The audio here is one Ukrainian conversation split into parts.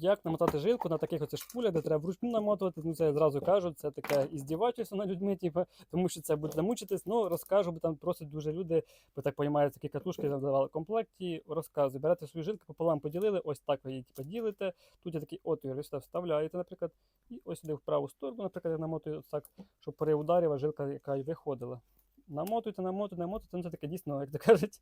Як намотати жилку на таких оце шпулях, де треба вручну намотувати, ну це я зразу кажу, це таке іздівательство над людьми, типу, тому що це буде мучитись. Ну розкажу, бо там просять дуже люди, бо так розумію, такі катушки задавали в комплекті. Розказую, берете свою жилку, пополам поділили, ось так ви її типу, ділите. Тут є такий отвір, ви сюди вставляєте, наприклад, і ось сюди в праву сторону, наприклад, я намотую так, щоб при ударі жилка, яка й виходила. Намотуйте, намотуйте, намотуйте, ну це таке дійсно, як то кажуть,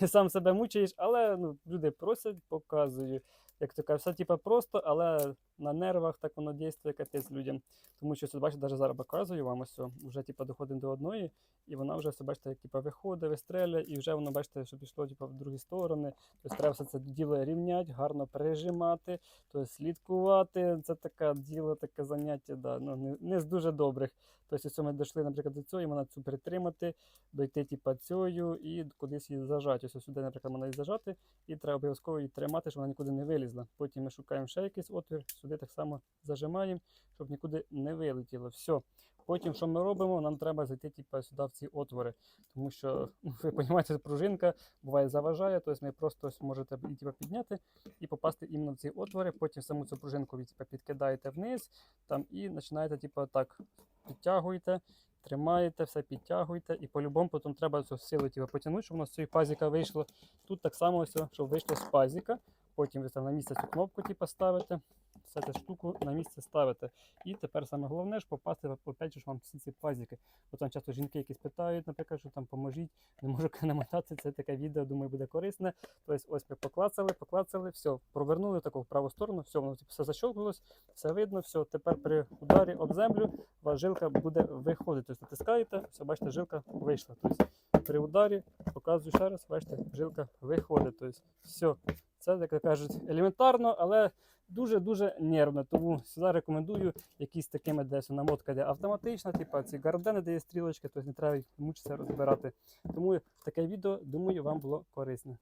сам себе мучаєш, але ну, люди просять, показую. Як то кажуть, все типу просто, але на нервах так воно діє капець людям. Тому що, бачите, навіть зараз показую вам ось, вже типу, доходимо до одної, і вона вже все, бачите, типу, виходить, вистріляє, і вже воно, бачите, що пішло типу, в другі сторони. Тобто треба все це діло рівняти, гарно прижимати, тобто слідкувати. Це таке діло, таке заняття, да, ну, не, не з дуже добрих. Тобто, ось ми дійшли, наприклад, до цього, і вона цю притримати, дойти типу, цією і кудись її зажати. Ось сюди, наприклад, вона її зажати, і треба обов'язково її тримати, щоб вона нікуди не вилізла. Потім ми шукаємо ще якийсь отвір, сюди так само зажимаємо, щоб нікуди не вилетіло. Все. Потім, що ми робимо, нам треба зайти типу, сюди в ці отвори. Тому що, ви розумієте, пружинка буває заважає, тобто ми просто ось можете типу, підняти і попасти іменно в ці отвори. Потім саму цю пружинку ви типу, підкидаєте вниз там, і починаєте типу, так підтягуєте. Тримаєте, все підтягуєте, і по-любому потім треба цю силу типу, потягнути, щоб воно з цієї пазіка вийшло. Тут так само все, щоб вийшло з пазіка. Потім ви там на місце цю кнопку типу, ставите, все цю штуку на місце ставите. І тепер саме головне ж попасти опять ж вам всі ці пазіки. Бо там часто жінки якісь питають, наприклад, що там поможіть, не можу намотати. Це таке відео, думаю, буде корисне. Тобто ось ми поклацали, поклацали, все, провернули таку в праву сторону, все, воно типу, все защелкнулось, все видно, все. Тепер при ударі об землю у жилка буде виходити. Тобто натискаєте, все, бачите, жилка вийшла. Тобто при ударі, показую ще раз, бачите, жилка виходить. Тобто все. Це, як кажуть, елементарно, але дуже-дуже нервно. Тому сюди рекомендую якісь такими десь намотка, де автоматична, типу ці гардени, де є стрілочки, тобто не треба їх мучитися розбирати. Тому таке відео, думаю, вам було корисне.